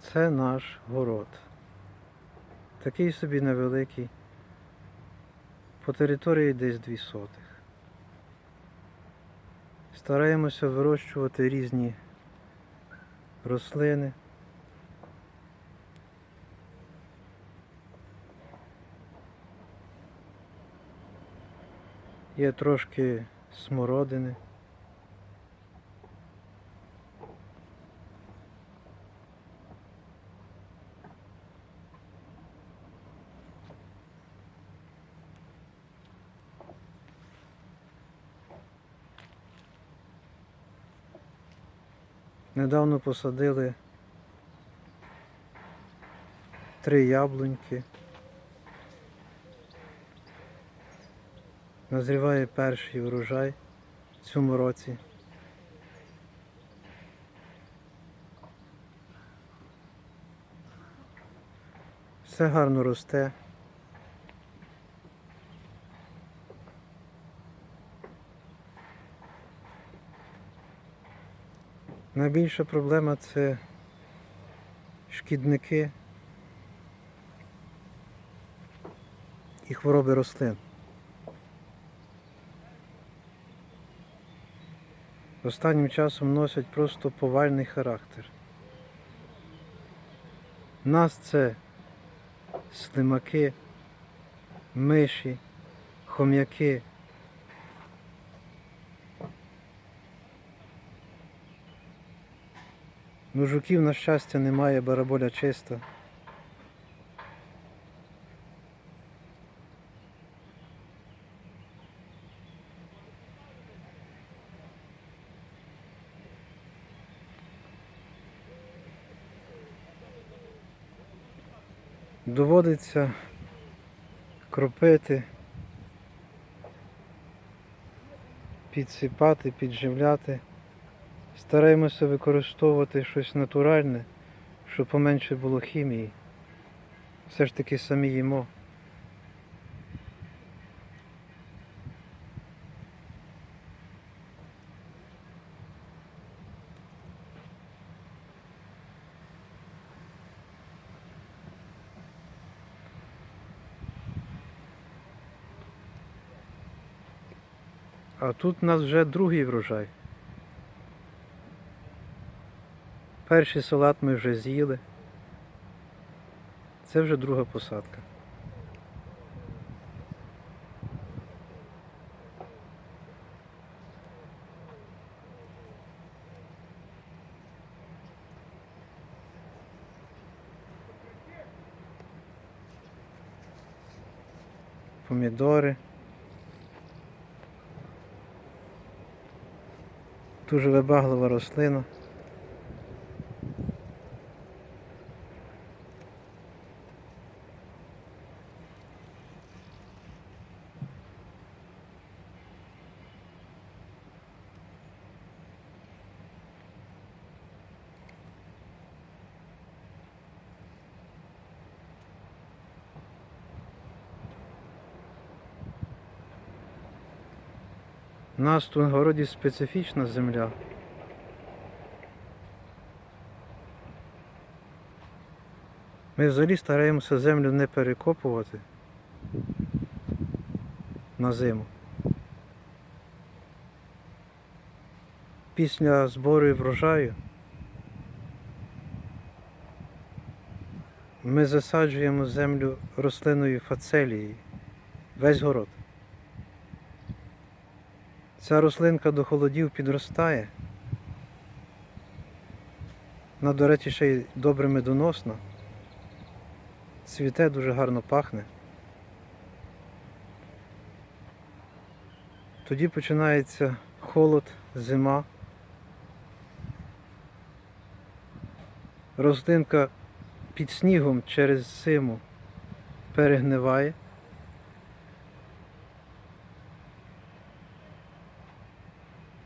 Це наш город. Такий собі невеликий. По території десь дві сотих. Стараємося вирощувати різні рослини. Є трошки смородини. Недавно посадили три яблуньки. Назріває перший врожай в цьому році. Все гарно росте. Найбільша проблема це шкідники і хвороби рослин. Останнім часом носять просто повальний характер. Нас це слимаки, миші, хом'яки. Ну, жуків, на щастя, немає, бараболя чиста. Доводиться кропити, підсипати, підживляти. Стараємося використовувати щось натуральне, щоб поменше було хімії. Все ж таки самі їмо. А тут у нас вже другий врожай. Перший салат ми вже з'їли. Це вже друга посадка. Помідори. Дуже вибаглива рослина. У нас в городі специфічна земля. Ми взагалі стараємося землю не перекопувати на зиму. Після збору і врожаю ми засаджуємо землю рослиною фацелії, весь город. Ця рослинка до холодів підростає. Вона, до речі, ще й добре медоносна. Цвіте дуже гарно пахне. Тоді починається холод, зима. Рослинка під снігом через зиму перегниває.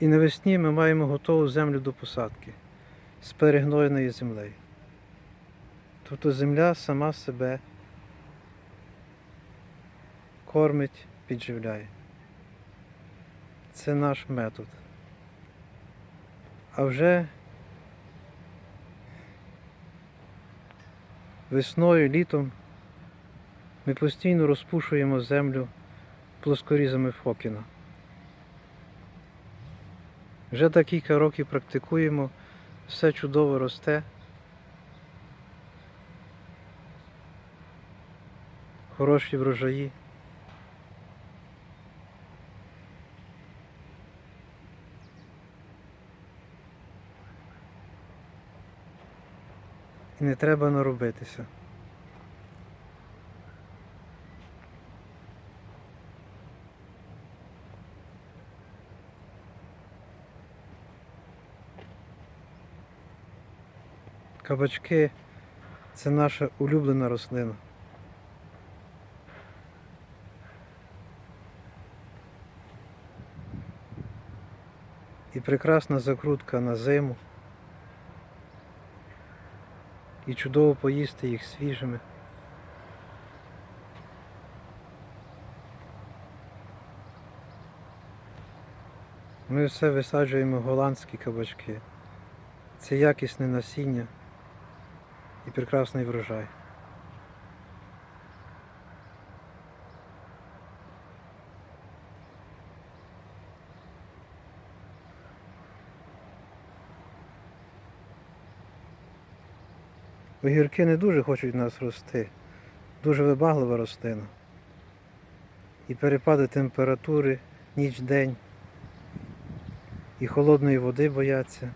І навесні ми маємо готову землю до посадки з перегноєною землею. Тобто земля сама себе кормить, підживляє. Це наш метод. А вже Весною, літом ми постійно розпушуємо землю плоскорізами Фокіна. Вже так кілька років практикуємо, все чудово росте. Хороші врожаї. І не треба наробитися. Кабачки це наша улюблена рослина. І прекрасна закрутка на зиму. І чудово поїсти їх свіжими. Ми все висаджуємо голландські кабачки. Це якісне насіння і прекрасний врожай. Огірки не дуже хочуть в нас рости. Дуже вибаглива рослина. І перепади температури ніч-день. І холодної води бояться.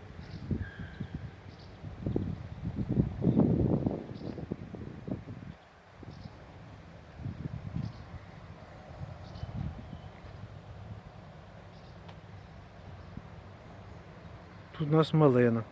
Тут у нас малина.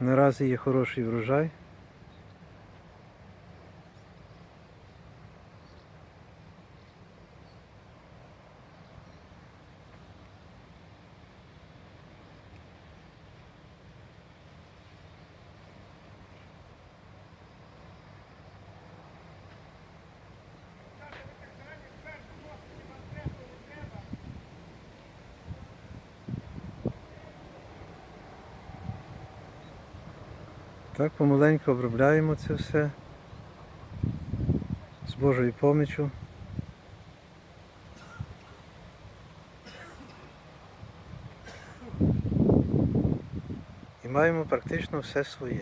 Наразі є хороший врожай. Так, помаленьку обробляємо це все з Божою помічю. І маємо практично все своє.